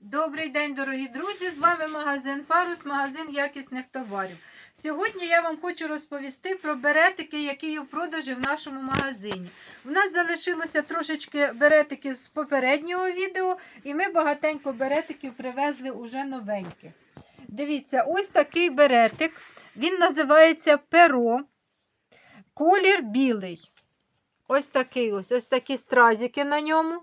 Добрий день, дорогі друзі! З вами магазин Парус, магазин якісних товарів. Сьогодні я вам хочу розповісти про беретики, які є в продажі в нашому магазині. У нас залишилося трошечки беретиків з попереднього відео, і ми багатенько беретиків привезли уже новеньких. Дивіться, ось такий беретик. Він називається перо. Колір білий. Ось такий ось, ось такі стразики на ньому.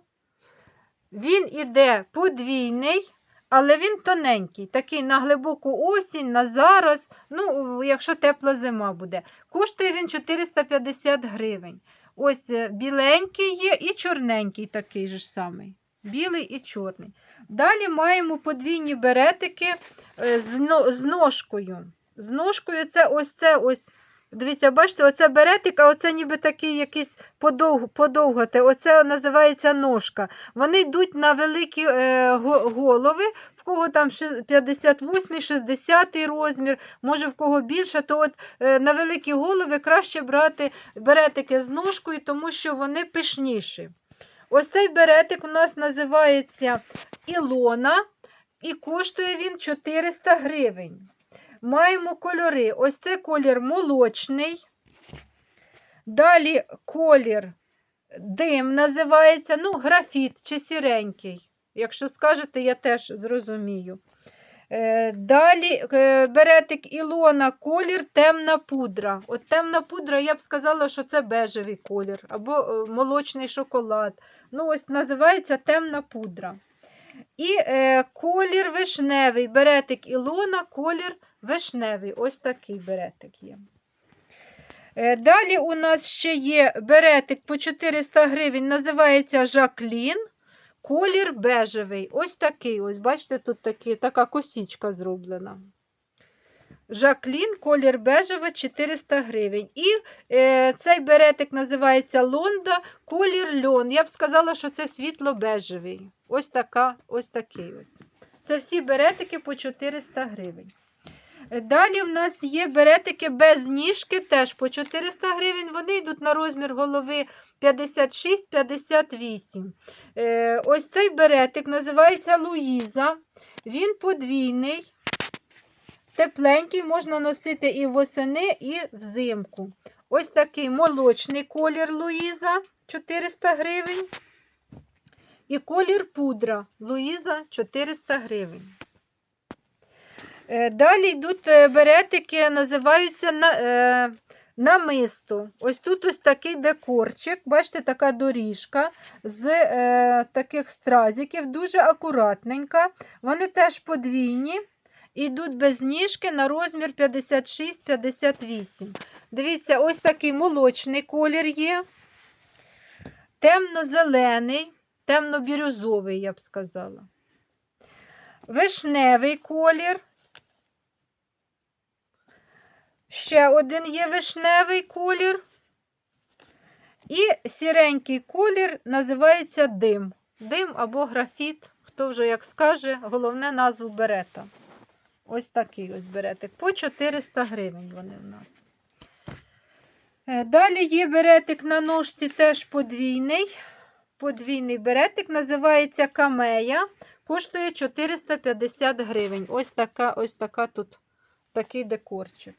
Він іде подвійний, але він тоненький, такий на глибоку осінь, на зараз, ну, якщо тепла зима буде. Коштує він 450 гривень. Ось е, біленький є і чорненький такий же ж самий. Білий і чорний. Далі маємо подвійні беретики е, з, но- з ножкою. З ножкою це ось це ось. Дивіться, бачите, оце беретик, а оце ніби такий якийсь подовг, подовготе. Оце називається ножка. Вони йдуть на великі е, голови, в кого там ши- 58, 60 розмір, може в кого більше, то от е, на великі голови краще брати беретики з ножкою, тому що вони пишніші. Ось цей беретик у нас називається Ілона і коштує він 400 гривень. Маємо кольори. Ось це колір молочний. Далі колір дим називається, ну, графіт чи сіренький. Якщо скажете, я теж зрозумію. Е, Далі е, беретик Ілона, колір темна пудра. От темна пудра, я б сказала, що це бежевий колір або е, молочний шоколад. Ну, ось називається темна пудра. І е, колір вишневий. Беретик Ілона, колір вишневий. Ось такий беретик є. Е, Далі у нас ще є беретик по 400 гривень, називається Жаклін. Колір бежевий. Ось такий. Ось, бачите, тут такі, така косічка зроблена. Жаклін, колір бежевий, 400 гривень. І е, цей беретик називається Лонда, колір льон. Я б сказала, що це світло-бежевий. Ось така, ось такий ось. Це всі беретики по 400 гривень. Далі в нас є беретики без ніжки, теж по 400 гривень. Вони йдуть на розмір голови 56-58. Е, ось цей беретик називається Луїза. Він подвійний, тепленький, можна носити і восени, і взимку. Ось такий молочний колір Луїза 400 гривень. І колір пудра Луїза 400 гривень. Е, Далі йдуть е, беретики, називаються на, е, намисто. Ось тут ось такий декорчик, бачите, така доріжка з е, таких стразиків, дуже акуратненька. Вони теж подвійні, йдуть без ніжки на розмір 56-58. Дивіться, ось такий молочний колір є. Темно-зелений, темно-бірюзовий, я б сказала. Вишневий колір. Ще один є вишневий колір. І сіренький колір називається дим. Дим або графіт, хто вже як скаже, головне назву берета. Ось такий ось беретик. По 400 гривень вони в нас. Е, Далі є беретик на ножці, теж подвійний. Подвійний беретик називається камея. Коштує 450 гривень. Ось така, ось така тут такий декорчик.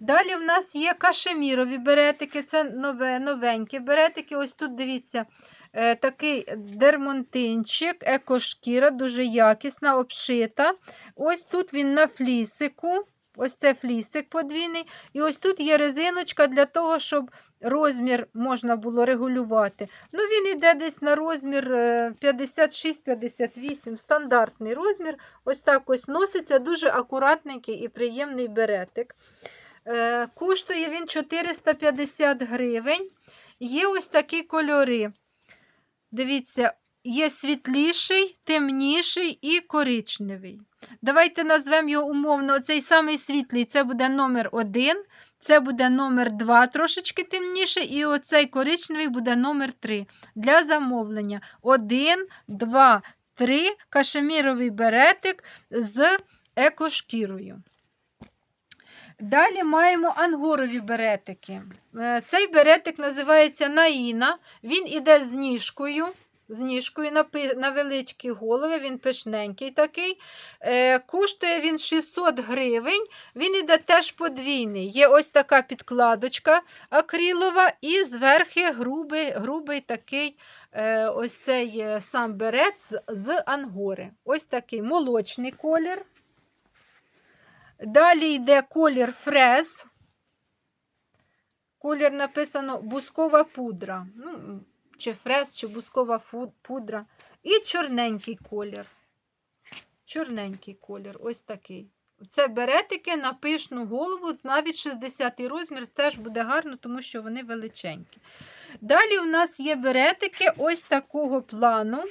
Далі в нас є кашемірові беретики, це нове, новенькі беретики. Ось тут дивіться, е, такий дермонтинчик, екошкіра, дуже якісна, обшита. Ось тут він на флісику. Ось це флісик подвійний. І ось тут є резиночка для того, щоб розмір можна було регулювати. Ну, він йде десь на розмір е, 56-58, стандартний розмір. Ось так ось носиться, дуже акуратненький і приємний беретик. Е, Коштує він 450 гривень. Є ось такі кольори. Дивіться, є світліший, темніший і коричневий. Давайте назвемо його умовно. Цей самий світлий це буде номер 1, це буде номер 2, трошечки темніше, і оцей коричневий буде номер 3 для замовлення. 1, 2, 3 кашеміровий беретик з екошкірою. Далі маємо ангорові беретики. Е, Цей беретик називається Наїна. Він іде з ніжкою. з ніжкою на, величкі голови, він пишненький такий. Е, коштує він 600 гривень. Він іде теж подвійний. Є ось така підкладочка акрилова, і зверху грубий, грубий такий е, ось цей сам берет з ангори. Ось такий молочний колір. Далі йде колір фрез. Колір написано бускова пудра. Ну, чи фрез, чи бускова пудра. І чорненький колір. Чорненький колір, ось такий. Це беретики на пишну голову, навіть 60 розмір теж буде гарно, тому що вони величенькі. Далі у нас є беретики ось такого плану.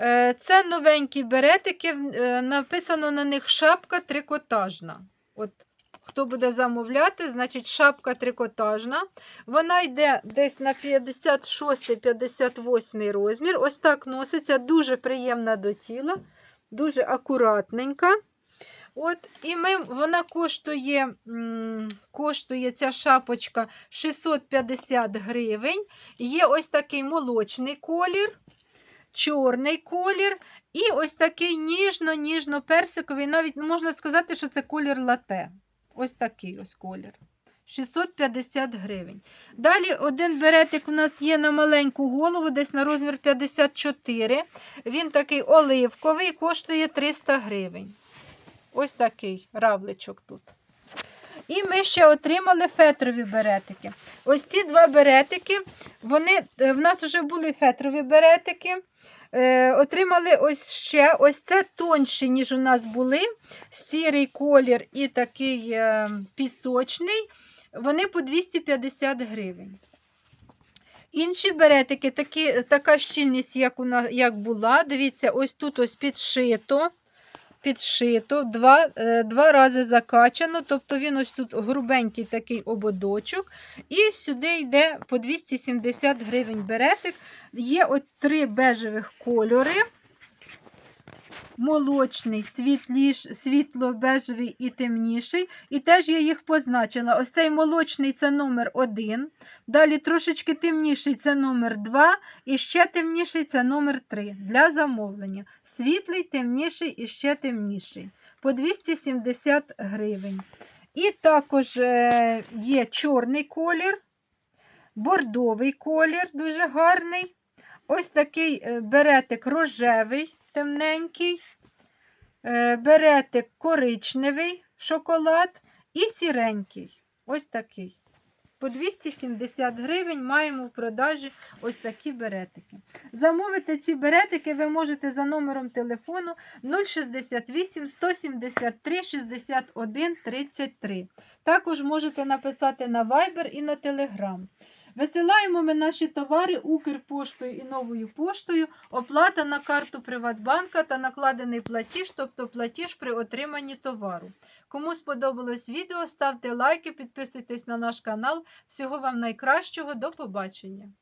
Е, Це новенькі беретики, е, написано на них шапка трикотажна. От Хто буде замовляти, значить шапка трикотажна. Вона йде десь на 56-58 розмір. Ось так носиться, дуже приємна до тіла, дуже акуратненька. От, і ми, вона коштує, коштує ця шапочка 650 гривень. Є ось такий молочний колір, чорний колір і ось такий ніжно-ніжно-персиковий. Навіть можна сказати, що це колір лате. Ось такий ось колір. 650 гривень. Далі один беретик у нас є на маленьку голову, десь на розмір 54. Він такий оливковий, коштує 300 гривень. Ось такий равличок тут. І ми ще отримали фетрові беретики. Ось ці два беретики, вони, е, в нас вже були фетрові беретики. Е, отримали ось ще ось це тонші, ніж у нас були. Сірий колір і такий е, пісочний. Вони по 250 гривень. Інші беретики, такі, така щільність, як, у нас, як була. Дивіться, ось тут ось підшито. Підшито, два, е, два рази закачано, тобто він ось тут грубенький такий ободочок. І сюди йде по 270 гривень беретик. Є от три бежевих кольори. Молочний, світліш, світло-бежевий і темніший. І теж я їх позначила. Ось цей молочний це номер 1. Далі трошечки темніший це номер 2. І ще темніший це номер 3 для замовлення. Світлий, темніший і ще темніший. По 270 гривень. І також е, є чорний колір, бордовий колір, дуже гарний. Ось такий е, беретик рожевий, темненький, е, беретик коричневий шоколад і сіренький. Ось такий. По 270 гривень маємо в продажі ось такі беретики. Замовити ці беретики ви можете за номером телефону 068 173 61 33. Також можете написати на Viber і на Telegram. Висилаємо ми наші товари Укрпоштою і новою поштою. Оплата на карту Приватбанка та накладений платіж, тобто платіж при отриманні товару. Кому сподобалось відео, ставте лайки, підписуйтесь на наш канал. Всього вам найкращого, до побачення!